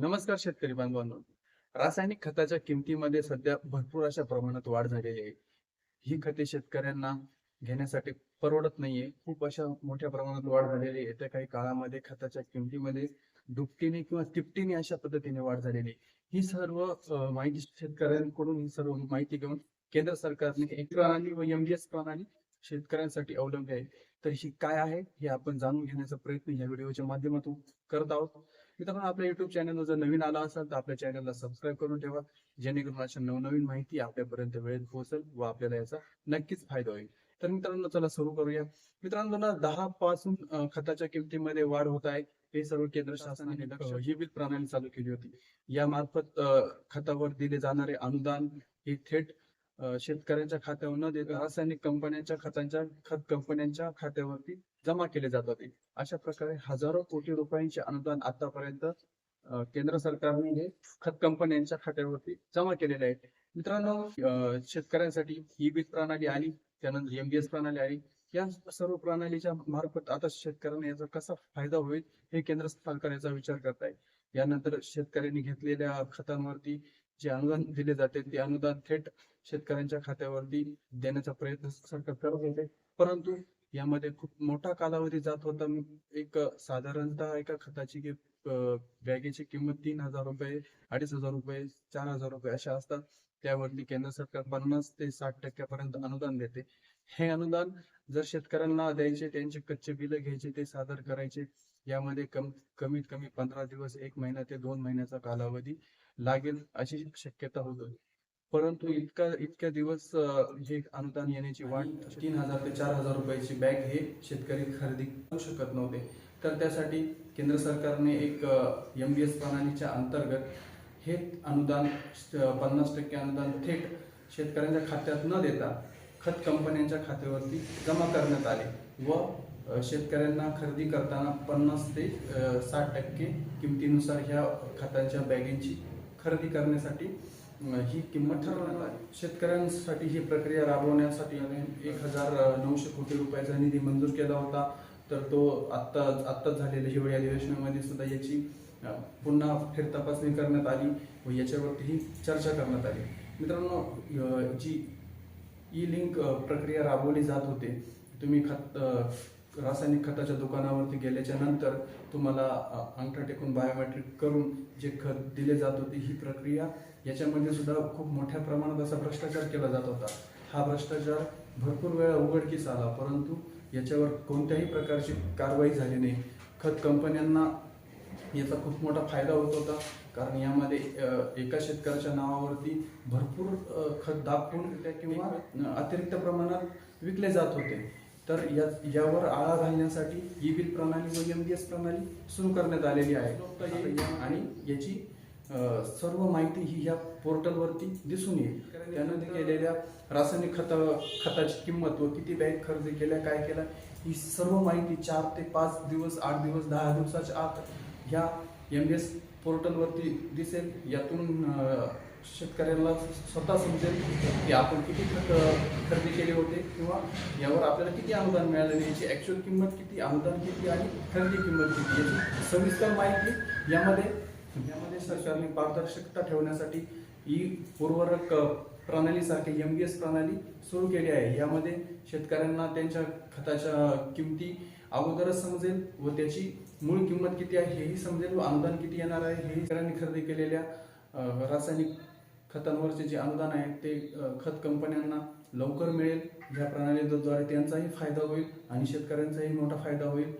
नमस्कार शेतकरी बांधवांनो. रासायनिक खताच्या किमतीमध्ये सध्या भरपूर अशा प्रमाणात वाढ झालेली आहे. ही खते शेतकऱ्यांना घेण्यासाठी परवडत नाहीये. खूप अशा मोठ्या प्रमाणात वाढ झालेली आहे. येत्या काही काळामध्ये खताच्या किमतीमध्ये दुपटीने किंवा तिपटीने अशा पद्धतीने वाढ झालेली ही सर्व माहिती शेतकऱ्यांकडून ही सर्व माहिती घेऊन केंद्र सरकारने एक प्रणाली व एमडीएस प्रणाली शेतकऱ्यांसाठी अवलंबली आहे. तर ही काय आहे हे आपण जाणून घेण्याचा प्रयत्न या व्हिडिओच्या माध्यमातून करत आहोत. मित्रांनो आपल्या युट्यूब चॅनल जर नवीन आला असाल तर आपल्या चॅनलला सबस्क्राईब करून ठेवा. जेणेकरून अशा नवनवीन माहिती आपल्यापर्यंत वेळेत पोहोचेल व आपल्याला याचा नक्कीच फायदा होईल. तर मित्रांनो चला सुरू करूया. मित्रांनो ना दहा पासून खताच्या किमतीमध्ये वाढ होत आहे. हे सर्व केंद्र शासनाने लक्ष ही. बिल प्रणाली चालू केली होती. यामार्फत खतावर दिले जाणारे अनुदान हे थेट शेतकऱ्यांच्या खात्यावर न देता रासायनिक कंपन्यांच्या खतांच्या खत कंपन्यांच्या खात्यावरती जमा केले जात होते अशा प्रकारे हजारो कोटी रुपयांचे अनुदान आतापर्यंत केंद्र सरकारने हे खत कंपन्यांच्या खात्यावरती जमा केलेले आहे मित्रांनो अं, शेतकऱ्यांसाठी ही बीज प्रणाली आली त्यानंतर एमबीएस प्रणाली आली या सर्व प्रणालीच्या मार्फत आता शेतकऱ्यांना याचा कसा फायदा होईल हे केंद्र सरकार याचा विचार करत आहे. यानंतर शेतकऱ्यांनी घेतलेल्या खतांवरती जे अनुदान दिले जाते ते अनुदान थेट शेतकऱ्यांच्या खात्यावरती देण्याचा प्रयत्न सरकार करत. होते परंतु यामध्ये खूप मोठा कालावधी जात होता. एक साधारणतः एका खताची कि- बॅगेची किंमत तीन हजार रुपये अडीच हजार रुपये चार हजार रुपये अशा असतात. त्यावरती केंद्र सरकार पन्नास ते साठ टक्क्यापर्यंत अनुदान देते. हे अनुदान जर शेतकऱ्यांना द्यायचे त्यांचे कच्चे बिल घ्यायचे ते सादर करायचे यामध्ये कम कमीत कमी पंधरा दिवस एक महिना ते दोन महिन्याचा कालावधी लागेल अशी शक्यता होती. परंतु इतका इतक्या दिवस जे हे अनुदान येण्याची वाट तीन हजार ते चार हजार रुपयाची बॅग हे शेतकरी खरेदी करू शकत नव्हते. तर त्यासाठी केंद्र सरकारने एक एम बी एस प्रणालीच्या अंतर्गत हे अनुदान पन्नास टक्के अनुदान थेट शेतकऱ्यांच्या खात्यात न देता खत कंपन्यांच्या खात्यावरती जमा करण्यात आले व शेतकऱ्यांना खरेदी करताना पन्नास ते साठ टक्के किमतीनुसार ह्या खतांच्या बॅगेंची खरेदी करण्यासाठी ही किंमत ठरवण्यात आली. शेतकऱ्यांसाठी ही प्रक्रिया राबवण्यासाठी एक हजार नऊशे कोटी रुपयाचा निधी मंजूर केला होता. तर तो आत्ता आत्ताच झालेल्या हिवाळी अधिवेशनामध्ये सुद्धा याची पुन्हा फेर तपासणी करण्यात आली व याच्यावरतीही चर्चा करण्यात आली. मित्रांनो जी ई लिंक प्रक्रिया राबवली जात होते तुम्ही खत रासायनिक खताच्या दुकानावरती गेल्याच्यानंतर तुम्हाला अंगठा टेकून बायोमेट्रिक करून जे खत दिले जात होते ही प्रक्रिया याच्यामध्ये सुद्धा खूप मोठ्या प्रमाणात असा भ्रष्टाचार केला जात होता. हा भ्रष्टाचार भरपूर वेळा उघडकीस आला परंतु याच्यावर कोणत्याही प्रकारची कारवाई झाली नाही. खत कंपन्यांना याचा खूप मोठा फायदा होत होता कारण यामध्ये एका शेतकऱ्याच्या नावावरती भरपूर खत दाखवून किंवा अतिरिक्त प्रमाणात विकले जात होते. तर या यावर आळा घालण्यासाठी ई बिल प्रणाली व एम बी एस प्रणाली सुरू करण्यात आलेली आहे. आणि याची सर्व माहिती ही या पोर्टलवरती दिसून येईल. त्यानं केलेल्या रासायनिक खत खताची किंमत व किती बँक खरेदी केल्या काय केल्या ही सर्व माहिती चार ते पाच दिवस आठ दिवस दहा दिवसाच्या आत ह्या एम बी एस पोर्टलवरती दिसेल. यातून शेतकऱ्यांना स्वतः समजेल की आपण किती खत खरेदी केले होते किंवा यावर आपल्याला किती अनुदान मिळालं याची ॲक्च्युअल किंमत किती अनुदान किती आणि खरेदी किंमत किती याची सविस्तर माहिती यामध्ये यामध्ये सरकारने पारदर्शकता ठेवण्यासाठी ही उर्वरक प्रणालीसारखी एम बी एस प्रणाली सुरू केली आहे. यामध्ये शेतकऱ्यांना त्यांच्या खताच्या किमती अगोदरच समजेल व त्याची मूळ किंमत किती आहे हेही समजेल व अनुदान किती येणार आहे हेही शेतकऱ्यांनी खरेदी केलेल्या रासायनिक खतांवरचे जे अनुदान आहे ते खत कंपन्यांना लवकर मिळेल. या प्रणालीद्वारे त्यांचाही फायदा होईल आणि शेतकऱ्यांचाही मोठा फायदा होईल.